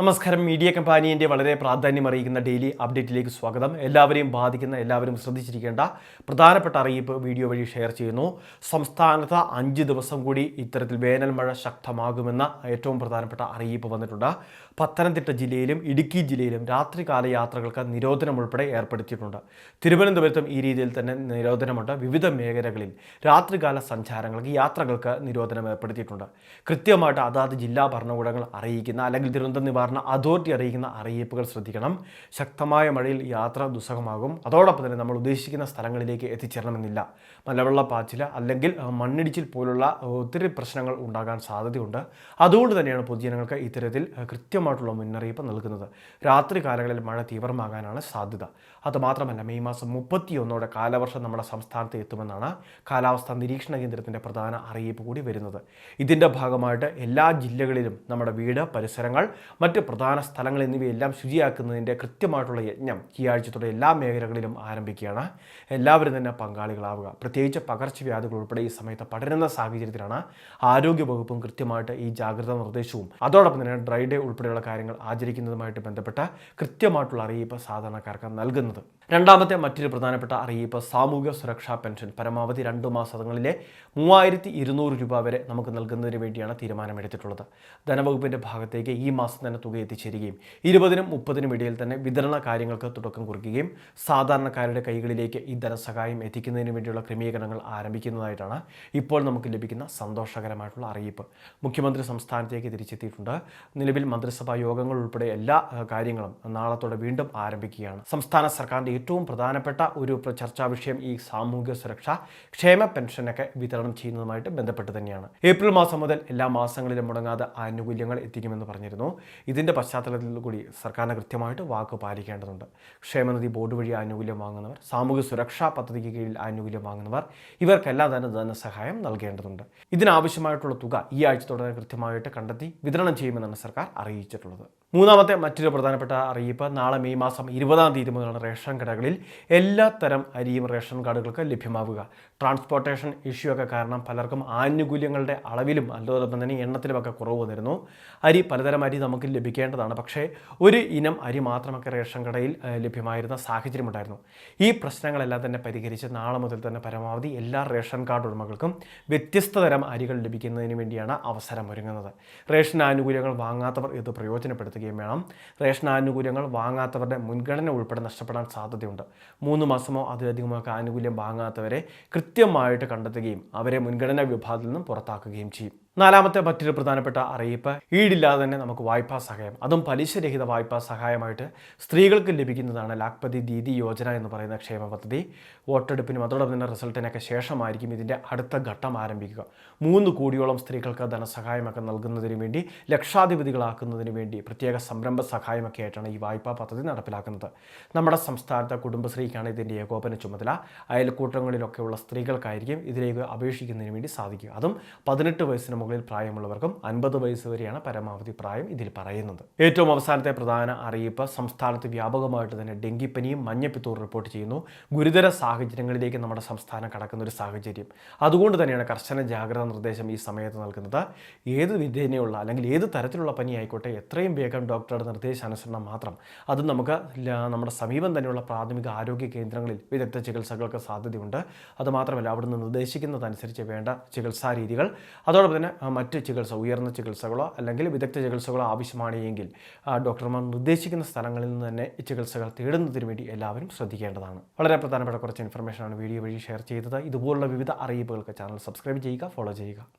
നമസ്കാരം. മീഡിയ കമ്പാനിയന്റെ വളരെ പ്രാധാന്യം അറിയിക്കുന്ന ഡെയിലി അപ്ഡേറ്റിലേക്ക് സ്വാഗതം. എല്ലാവരെയും ബാധിക്കുന്ന എല്ലാവരും ശ്രദ്ധിച്ചിരിക്കേണ്ട പ്രധാനപ്പെട്ട അറിയിപ്പ് വീഡിയോ വഴി ഷെയർ ചെയ്യുന്നു. സംസ്ഥാനത്ത് അഞ്ച് ദിവസം കൂടി ഇത്തരത്തിൽ വേനൽ മഴ ശക്തമാകുമെന്ന ഏറ്റവും പ്രധാനപ്പെട്ട അറിയിപ്പ് വന്നിട്ടുണ്ട്. പത്തനംതിട്ട ജില്ലയിലും ഇടുക്കി ജില്ലയിലും രാത്രികാല യാത്രകൾക്ക് നിരോധനം ഉൾപ്പെടെ ഏർപ്പെടുത്തിയിട്ടുണ്ട്. തിരുവനന്തപുരത്തും ഈ രീതിയിൽ തന്നെ നിരോധനമുണ്ട്. വിവിധ മേഖലകളിൽ രാത്രികാല സഞ്ചാരങ്ങൾക്ക് യാത്രകൾക്ക് നിരോധനം ഏർപ്പെടുത്തിയിട്ടുണ്ട്. കൃത്യമായിട്ട് അതാത് ജില്ലാ ഭരണകൂടങ്ങൾ അറിയിക്കുന്ന അല്ലെങ്കിൽ ദുരന്ത അതോറിറ്റി അറിയിക്കുന്ന അറിയിപ്പുകൾ ശ്രദ്ധിക്കണം. ശക്തമായ മഴയിൽ യാത്ര ദുസ്സഹമാകും. അതോടൊപ്പം തന്നെ നമ്മൾ ഉദ്ദേശിക്കുന്ന സ്ഥലങ്ങളിലേക്ക് എത്തിച്ചേരണമെന്നില്ല. മലവെള്ളപ്പാച്ചിൽ അല്ലെങ്കിൽ മണ്ണിടിച്ചിൽ പോലുള്ള ഒത്തിരി പ്രശ്നങ്ങൾ ഉണ്ടാകാൻ സാധ്യതയുണ്ട്. അതുകൊണ്ട് തന്നെയാണ് പൊതുജനങ്ങൾക്ക് ഇത്തരത്തിൽ കൃത്യമായിട്ടുള്ള മുന്നറിയിപ്പ് നൽകുന്നത്. രാത്രി കാലങ്ങളിൽ മഴ തീവ്രമാകാനാണ് സാധ്യത. അതുമാത്രമല്ല മെയ് മാസം മുപ്പത്തിയൊന്നോടെ കാലവർഷം നമ്മുടെ സംസ്ഥാനത്ത് എത്തുമെന്നാണ് കാലാവസ്ഥാ നിരീക്ഷണ കേന്ദ്രത്തിന്റെ പ്രധാന അറിയിപ്പ് കൂടി വരുന്നത്. ഇതിന്റെ ഭാഗമായിട്ട് എല്ലാ ജില്ലകളിലും നമ്മുടെ വീട് പരിസരങ്ങൾ മറ്റ് പ്രധാന സ്ഥലങ്ങൾ എന്നിവയെല്ലാം ശുചിയാക്കുന്നതിന്റെ കൃത്യമായിട്ടുള്ള യജ്ഞം ഈ ആഴ്ചത്തോടെ എല്ലാ മേഖലകളിലും ആരംഭിക്കുകയാണ്. എല്ലാവരും തന്നെ പങ്കാളികളാവുക. പ്രത്യേകിച്ച് പകർച്ചവ്യാധികൾ ഉൾപ്പെടെ ഈ സമയത്ത് പടരുന്ന സാഹചര്യത്തിലാണ് ആരോഗ്യ വകുപ്പും കൃത്യമായിട്ട് ഈ ജാഗ്രതാ നിർദ്ദേശവും. അതോടൊപ്പം തന്നെ ഡ്രൈ ഡേ ഉൾപ്പെടെയുള്ള കാര്യങ്ങൾ ആചരിക്കുന്നതുമായിട്ട് ബന്ധപ്പെട്ട കൃത്യമായിട്ടുള്ള അറിയിപ്പ് സാധാരണക്കാർക്ക് നൽകുന്നത്. രണ്ടാമത്തെ മറ്റൊരു പ്രധാനപ്പെട്ട അറിയിപ്പ് സാമൂഹിക സുരക്ഷാ പെൻഷൻ. പരമാവധി രണ്ട് മാസങ്ങളിലെ മൂവായിരത്തി ഇരുന്നൂറ് രൂപ വരെ നമുക്ക് നൽകുന്നതിന് വേണ്ടിയാണ് തീരുമാനമെടുത്തിട്ടുള്ളത്. ധനവകുപ്പിന്റെ ഭാഗത്തേക്ക് ഈ മാസം തന്നെ തുക എത്തിച്ചേരുകയും ഇരുപതിനും മുപ്പതിനും ഇടയിൽ തന്നെ വിതരണ കാര്യങ്ങൾക്ക് തുടക്കം കുറിക്കുകയും സാധാരണക്കാരുടെ കൈകളിലേക്ക് ഈ ധനസഹായം എത്തിക്കുന്നതിന് വേണ്ടിയുള്ള ക്രമീകരണങ്ങൾ ആരംഭിക്കുന്നതായിട്ടാണ് ഇപ്പോൾ നമുക്ക് ലഭിക്കുന്ന സന്തോഷകരമായിട്ടുള്ള അറിയിപ്പ്. മുഖ്യമന്ത്രി സംസ്ഥാനത്തേക്ക് തിരിച്ചെത്തിയിട്ടുണ്ട്. നിലവിൽ മന്ത്രിസഭാ യോഗങ്ങൾ ഉൾപ്പെടെ എല്ലാ കാര്യങ്ങളും നാളത്തോടെ വീണ്ടും ആരംഭിക്കുകയാണ്. സംസ്ഥാന സർക്കാരിന്റെ ഏറ്റവും പ്രധാനപ്പെട്ട ഒരു ചർച്ചാ വിഷയം ഈ സാമൂഹിക സുരക്ഷ ക്ഷേമ പെൻഷനൊക്കെ വിതരണം ചെയ്യുന്നതുമായിട്ട് ബന്ധപ്പെട്ട് തന്നെയാണ്. ഏപ്രിൽ മാസം മുതൽ എല്ലാ മാസങ്ങളിലും മുടങ്ങാതെ ആനുകൂല്യങ്ങൾ എത്തിക്കുമെന്ന് പറഞ്ഞിരുന്നു. ഇതിന്റെ പശ്ചാത്തലത്തിൽ കൂടി സർക്കാരിന് കൃത്യമായിട്ട് വാക്ക് പാലിക്കേണ്ടതുണ്ട്. ക്ഷേമനിധി ബോർഡ് വഴി ആനുകൂല്യം വാങ്ങുന്നവർ സാമൂഹ്യ സുരക്ഷാ പദ്ധതിക്ക് കീഴിൽ ആനുകൂല്യം വാങ്ങുന്നവർ ഇവർക്കെല്ലാം തന്നെ ധനസഹായം നൽകേണ്ടതുണ്ട്. ഇതിനാവശ്യമായിട്ടുള്ള തുക ഈ ആഴ്ച തന്നെ കൃത്യമായിട്ട് കണ്ടെത്തി വിതരണം ചെയ്യുമെന്നാണ് സർക്കാർ അറിയിച്ചിട്ടുള്ളത്. മൂന്നാമത്തെ മറ്റൊരു പ്രധാനപ്പെട്ട അറിയിപ്പ് നാളെ മെയ് മാസം ഇരുപതാം തീയതി മുതലാണ് റേഷൻ കടകളിൽ എല്ലാ തരം അരിയും റേഷൻ കാർഡുകൾക്ക് ലഭ്യമാവുക. ട്രാൻസ്പോർട്ടേഷൻ ഇഷ്യൂ ഒക്കെ കാരണം പലർക്കും ആനുകൂല്യങ്ങളുടെ അളവിലും അതോടൊപ്പം തന്നെ എണ്ണത്തിലുമൊക്കെ കുറവ് വന്നിരുന്നു അരി പലതരം അരി നമുക്ക് ലഭിക്കേണ്ടതാണ്. പക്ഷേ ഒരു ഇനം അരി മാത്രമൊക്കെ റേഷൻ കടയിൽ ലഭ്യമായിരുന്ന സാഹചര്യമുണ്ടായിരുന്നു ഈ പ്രശ്നങ്ങളെല്ലാം തന്നെ പരിഹരിച്ച് നാളെ മുതൽ തന്നെ പരമാവധി എല്ലാ റേഷൻ കാർഡ് ഉടമകൾക്കും വ്യത്യസ്ത തരം അരികൾ ലഭിക്കുന്നതിന് വേണ്ടിയാണ് അവസരം ഒരുങ്ങുന്നത്. റേഷൻ ആനുകൂല്യങ്ങൾ വാങ്ങാത്തവർ ഇത് പ്രയോജനപ്പെടുത്തുകയും വേണം. റേഷൻ ആനുകൂല്യങ്ങൾ വാങ്ങാത്തവരുടെ മുൻഗണന ഉൾപ്പെടെ നഷ്ടപ്പെടാൻ സാധ്യതയുണ്ട്. മൂന്ന് മാസമോ അതിലധികമോ ആനുകൂല്യം വാങ്ങാത്തവരെ കൃത്യമായിട്ട് കണ്ടെത്തുകയും അവരെ മുൻഗണനാ വിഭാഗത്തിൽ നിന്നും പുറത്താക്കുകയും ചെയ്യും. നാലാമത്തെ മറ്റൊരു പ്രധാനപ്പെട്ട അറിയിപ്പ് ഈടില്ലാതെ തന്നെ നമുക്ക് വായ്പാ സഹായം. അതും പലിശരഹിത വായ്പാ സഹായമായിട്ട് സ്ത്രീകൾക്ക് ലഭിക്കുന്നതാണ് ലാഖ്പതി ദീദി യോജന എന്ന് പറയുന്ന ക്ഷേമ പദ്ധതി. വോട്ടെടുപ്പിനും അതോടൊപ്പം തന്നെ റിസൾട്ടിനൊക്കെ ശേഷമായിരിക്കും ഇതിന്റെ അടുത്ത ഘട്ടം ആരംഭിക്കുക. മൂന്ന് കോടിയോളം സ്ത്രീകൾക്ക് ധനസഹായമൊക്കെ നൽകുന്നതിന് വേണ്ടി ലക്ഷാധിപതികളാക്കുന്നതിന് വേണ്ടി പ്രത്യേക സംരംഭ സഹായമൊക്കെ ആയിട്ടാണ് ഈ വായ്പാ പദ്ധതി നടപ്പിലാക്കുന്നത്. നമ്മുടെ സംസ്ഥാനത്തെ കുടുംബശ്രീക്കാണ് ഇതിന്റെ ഏകോപന ചുമതല. അയൽക്കൂട്ടങ്ങളിലൊക്കെയുള്ള സ്ത്രീകൾക്കായിരിക്കും ഇതിലേക്ക് അപേക്ഷിക്കുന്നതിന് വേണ്ടി സാധിക്കുക. അതും പതിനെട്ട് വയസ്സിന് മുകളിൽ പ്രായമുള്ളവർക്കും അൻപത് വയസ്സ് വരെയാണ് പരമാവധി പ്രായം ഇതിൽ പറയുന്നത്. ഏറ്റവും അവസാനത്തെ പ്രധാന അറിയിപ്പ് സംസ്ഥാനത്ത് വ്യാപകമായിട്ട് തന്നെ ഡെങ്കിപ്പനിയും മഞ്ഞപ്പിത്തൂർ റിപ്പോർട്ട് ചെയ്യുന്നു. ഗുരുതര സാഹചര്യങ്ങളിലേക്ക് നമ്മുടെ സംസ്ഥാനം കടക്കുന്ന ഒരു സാഹചര്യം. അതുകൊണ്ട് തന്നെയാണ് കർശന ജാഗ്രതാ നിർദ്ദേശം ഈ സമയത്ത് നൽകുന്നത്. ഏത് വിധേനയുള്ള അല്ലെങ്കിൽ ഏത് തരത്തിലുള്ള പനി ആയിക്കോട്ടെ എത്രയും വേഗം ഡോക്ടറുടെ നിർദ്ദേശാനുസരണം മാത്രം. അത് നമുക്ക് നമ്മുടെ സമീപം തന്നെയുള്ള പ്രാഥമിക ആരോഗ്യ കേന്ദ്രങ്ങളിൽ വിദഗ്ധ ചികിത്സകൾക്ക് സാധ്യതയുണ്ട്. അതുമാത്രമല്ല അവിടുന്ന് നിർദ്ദേശിക്കുന്നതനുസരിച്ച് വേണ്ട ചികിത്സാ രീതികൾ. അതോടൊപ്പം തന്നെ മറ്റ് ചികിത്സ ഉയർന്ന ചികിത്സകളോ അല്ലെങ്കിൽ വിദഗ്ധ ചികിത്സകളോ ആവശ്യമാണ് എങ്കിൽ ഡോക്ടർമാർ നിർദ്ദേശിക്കുന്ന സ്ഥലങ്ങളിൽ നിന്ന് തന്നെ ചികിത്സകൾ തേടുന്നതിന് വേണ്ടി എല്ലാവരും ശ്രദ്ധിക്കേണ്ടതാണ്. വളരെ പ്രധാനപ്പെട്ട കുറച്ച് ഇൻഫർമേഷനാണ് വീഡിയോ വഴി ഷെയർ ചെയ്തത്. ഇതുപോലുള്ള വിവിധ അറിയിപ്പുകൾക്ക് ചാനൽ സബ്സ്ക്രൈബ് ചെയ്യുക ഫോളോ ചെയ്യുക.